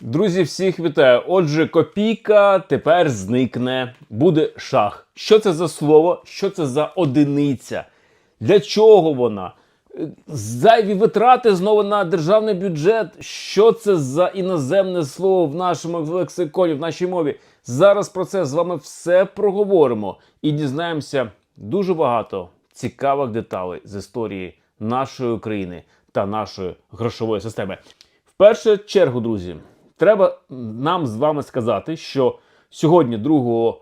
Друзі, всіх вітаю. Отже, копійка тепер зникне. Буде шах. Що це за слово? Що це за одиниця? Для чого вона? Зайві витрати знову на державний бюджет. Що це за іноземне слово в нашому лексиконі, в нашій мові? Зараз про це з вами все проговоримо і дізнаємося дуже багато цікавих деталей з історії нашої України та нашої грошової системи. В першу чергу, друзі, треба нам з вами сказати, що сьогодні, 2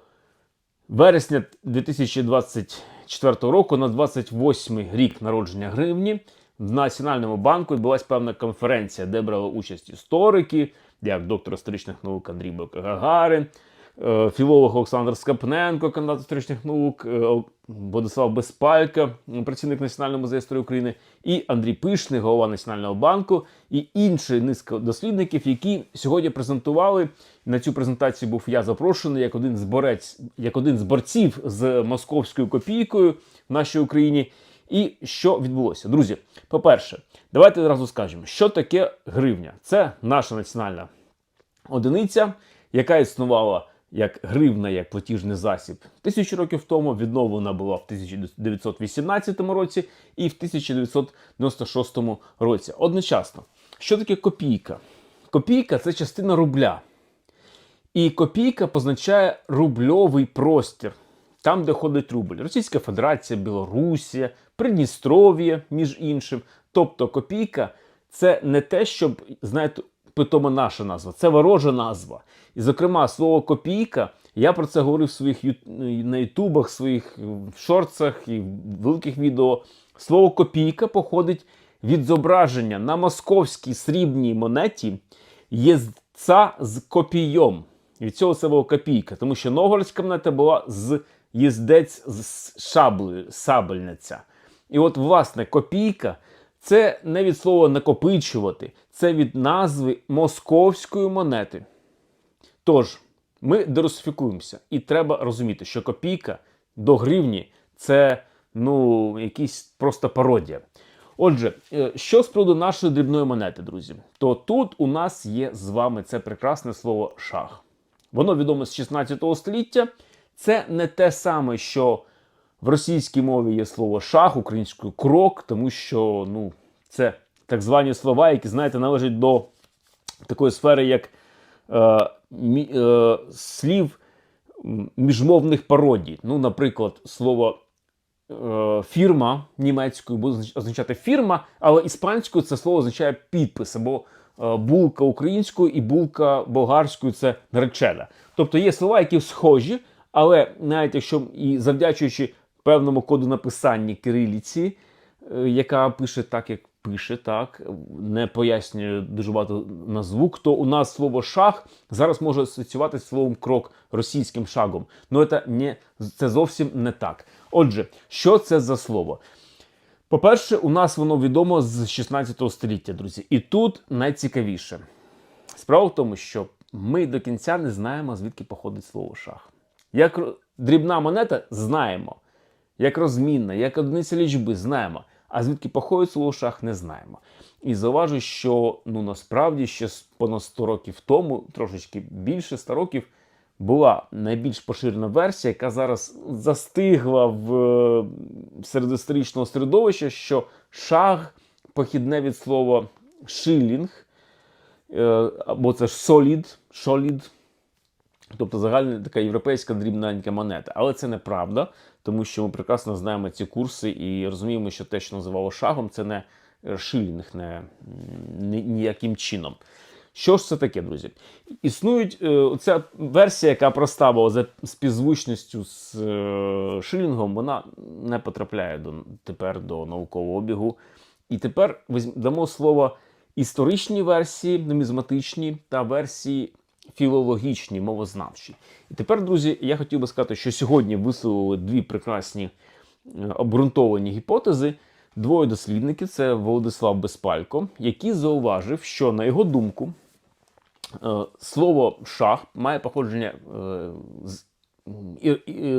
вересня 2024 року, на 28 рік народження гривні, в Національному банку відбулася певна конференція, де брали участь історики, як доктор історичних наук Андрій Гагарин, е, філолог Олександр Скапненко, кандидат історичних наук, е, Владислав Безпалька, працівник Національного музею історії України, і Андрій Пишний, голова Національного банку, і інші низка дослідників, які сьогодні презентували. На цю презентацію був я запрошений як один з борець, як один з борців з московською копійкою в нашій Україні. І що відбулося, друзі? По-перше, давайте одразу скажемо, що таке гривня. Це наша національна одиниця, яка існувала як гривна, як платіжний засіб тисячу років тому. Відновлена була в 1918 році і в 1996 році. Одночасно, що таке копійка? Копійка це частина рубля. І копійка позначає рубльовий простір, там, де ходить рубль. Російська Федерація, Білорусія, Придністров'я, між іншим. Тобто копійка це не те, щоб, знаєте, питома наша назва, це ворожа назва. І, зокрема, слово копійка, я про це говорив в своїх на ютубах, своїх шорцах і в великих відео. Слово копійка походить від зображення на московській срібній монеті єздця з копійом. Від цього була копійка, тому що новгородська монета була з їздець з шаблею, сабельниця. І от, власне, копійка це не від слова накопичувати, це від назви московської монети. Тож, ми дерусифікуємося, і треба розуміти, що копійка до гривні це ну, якийсь просто пародія. Отже, е, що з приводу нашої дрібної монети, друзі, то тут у нас є з вами це прекрасне слово шах. Воно відоме з 16 століття. Це не те саме, що в російській мові є слово шах, українською крок, тому що ну, це так звані слова, які, знаєте, належать до такої сфери, як е, е, слів міжмовних пародій. Ну, наприклад, слово е, фірма німецькою буде означати фірма, але іспанською це слово означає підпис або е, булка українською і булка болгарською це наречена. Тобто є слова, які схожі, але навіть якщо і завдячуючи певному коду написання кириліці, е, яка пише так, як пише, так, не пояснює дуже багато на звук, то у нас слово шах зараз може асоціюватися словом крок російським шагом. Ну це, не, це зовсім не так. Отже, що це за слово? По-перше, у нас воно відомо з 16 століття, друзі. І тут найцікавіше. Справа в тому, що ми до кінця не знаємо, звідки походить слово шах. Як дрібна монета знаємо, як розмінна, як одиниця лічби знаємо. А звідки походить слово шах, не знаємо. І зауважу, що ну насправді ще понад 100 років тому, трошечки більше 100 років, була найбільш поширена версія, яка зараз застигла в е, середисторичного середовища, що шаг похідне від слова шилінг, е, або це ж солід, шолід, тобто загальна така європейська дрібненька монета. Але це неправда, тому що ми прекрасно знаємо ці курси і розуміємо, що те, що називало шагом, це не шилінг, не, ніяким чином. Що ж це таке, друзі? Існують е, ця версія, яка проста за співзвучністю з е, шилінгом, вона не потрапляє до, тепер до наукового обігу. І тепер дамо слово історичні версії, нумізматичні та версії філологічні, мовознавчі. І тепер, друзі, я хотів би сказати, що сьогодні висловили дві прекрасні е, обґрунтовані гіпотези. Двоє дослідників це Володислав Безпалько, який зауважив, що на його думку е, слово шах має походження е,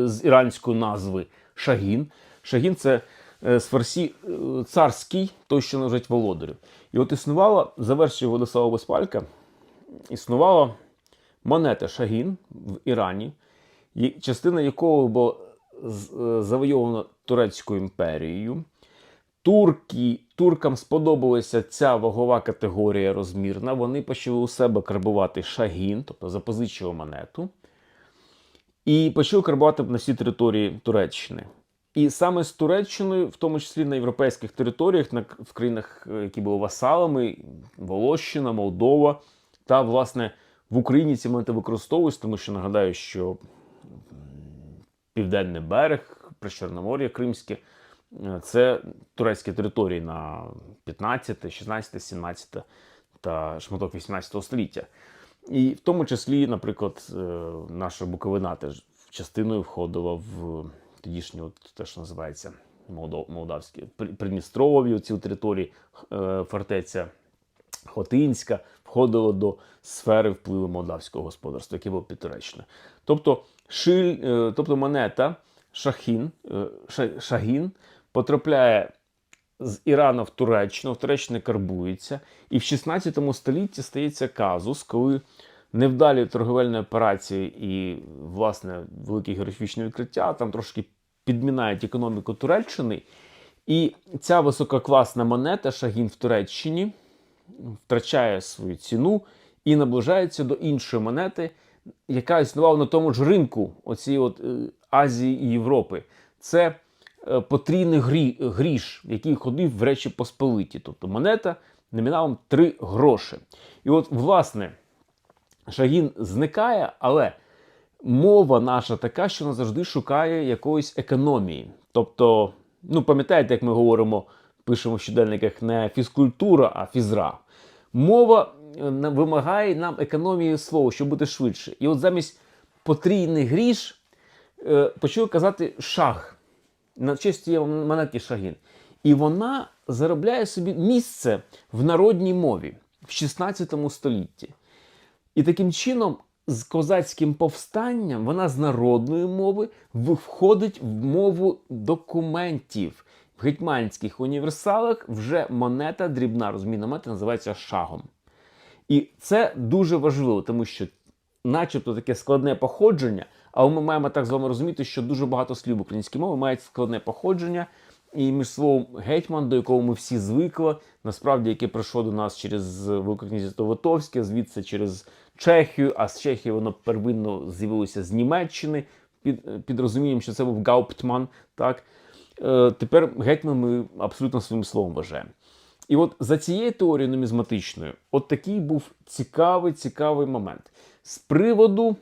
з, іранської назви шагін. Шагін це з фарсі царський, той, що належить володарю. І от існувала за версією Владислава Безпалька існувала монета Шагін в Ірані, частина якого була е, завойована Турецькою імперією. Турки, туркам сподобалася ця вагова категорія розмірна. Вони почали у себе карбувати шагін, тобто запозичили монету, і почали карбувати на всій території Туреччини. І саме з Туреччиною, в тому числі на європейських територіях, на, в країнах, е, які були васалами, Волощина, Молдова, та, власне, в Україні ці монети використовуються, тому що нагадаю, що Південний берег, Причорномор'я Кримське е, це турецькі території на 15, 16, 17 та шматок 18 століття. І в тому числі, наприклад, е, наша Буковина теж частиною входила в тодішню, те, що називається Молдавське, При- Придністров'я, ці території, е, фортеця Хотинська входило до сфери впливу молдавського господарства, яке було під Тобто, е, тобто монета Шахін, е, Шагін потрапляє з Ірану в Туреччину, в Туреччині карбується, і в 16 столітті стається казус, коли невдалі торговельні операції і, власне, великі географічні відкриття там трошки підмінають економіку Туреччини. І ця висококласна монета Шагін в Туреччині втрачає свою ціну і наближається до іншої монети, яка існувала на тому ж ринку оцієї от е, Азії і Європи. Це е, потрійний грі, гріш, який ходив в Речі Посполиті. Тобто монета номіналом 3 гроші. І от, власне, Шагін зникає, але мова наша така, що вона завжди шукає якоїсь економії. Тобто, ну пам'ятаєте, як ми говоримо, пишемо в щоденниках не фізкультура, а фізра. Мова е, вимагає нам економії слова, щоб бути швидше. І от замість потрійний гріш е, почали казати шах на честь цієї монети Шагін. І вона заробляє собі місце в народній мові в 16 столітті. І таким чином, з козацьким повстанням, вона з народної мови входить в мову документів. В гетьманських універсалах вже монета, дрібна розмінна монета, називається шагом. І це дуже важливо, тому що, начебто, таке складне походження, але ми маємо так з вами розуміти, що дуже багато слів в українській мові мають складне походження. І між словом гетьман, до якого ми всі звикли, насправді, яке прийшло до нас через Велике князівство звідси через Чехію, а з Чехії воно первинно з'явилося з Німеччини під, під розумінням, що це був гауптман. Так? Е, тепер гетьман ми абсолютно своїм словом вважаємо. І от за цією теорією нумізматичною, от такий був цікавий, цікавий момент. З приводу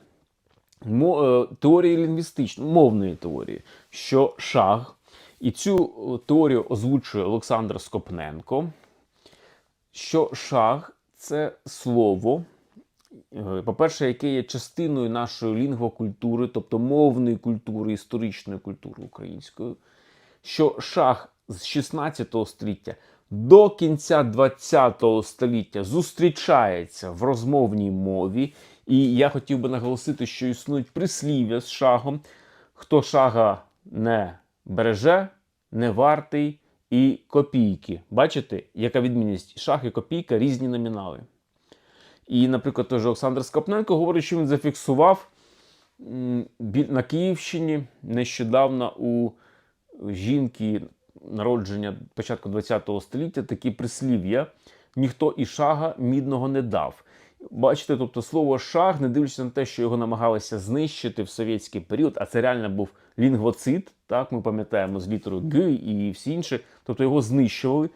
е, теорії лінгвістичної, мовної теорії, що шаг, і цю е, теорію озвучує Олександр Скопненко, що шаг це слово, по-перше, яке є частиною нашої лінгвокультури, тобто мовної культури, історичної культури української, що шах з 16 століття до кінця 20 століття зустрічається в розмовній мові. І я хотів би наголосити, що існують прислів'я з шагом. Хто шага не береже, не вартий і копійки. Бачите, яка відмінність? Шах і копійка різні номінали. І, наприклад, той же Олександр Скопненко говорить, що він зафіксував на Київщині нещодавно у жінки народження початку ХХ століття такі прислів'я: ніхто і шага мідного не дав. Бачите, тобто слово шаг, не дивлячись на те, що його намагалися знищити в совєтський період, а це реально був лінгвоцид, так ми пам'ятаємо з літерою Г і всі інші, тобто його знищували.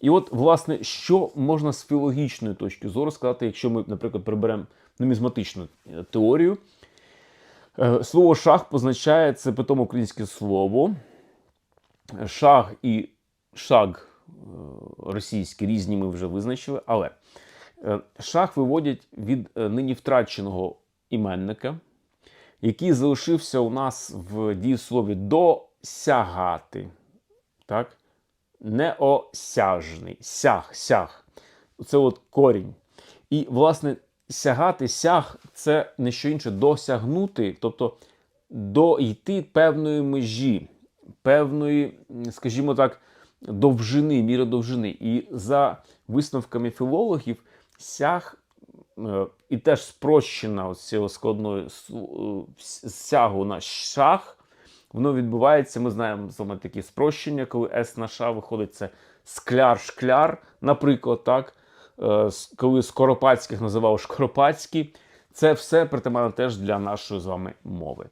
І от, власне, що можна з філологічної точки зору сказати, якщо ми, наприклад, приберемо нумізматичну е, теорію. Е, Слово шах позначає це питом українське слово. Шаг і шаг е, російські різні ми вже визначили, але е, шах виводять від е, нині втраченого іменника, який залишився у нас в дієслові досягати. Так? Неосяжний. Сяг, сяг. Це от корінь. І, власне, сягати, сяг це не що інше досягнути, тобто дойти певної межі, певної, скажімо так, довжини, міри довжини. І за висновками філологів, сяг е, і теж спрощена ось цього складної е, сягу на шах. Воно відбувається, ми знаємо з вами такі спрощення, коли S на ша виходить це скляр-шкляр, наприклад, так. Е, с- Коли Скоропадських називав Шкоропадський. Це все притаманно теж для нашої з вами мови.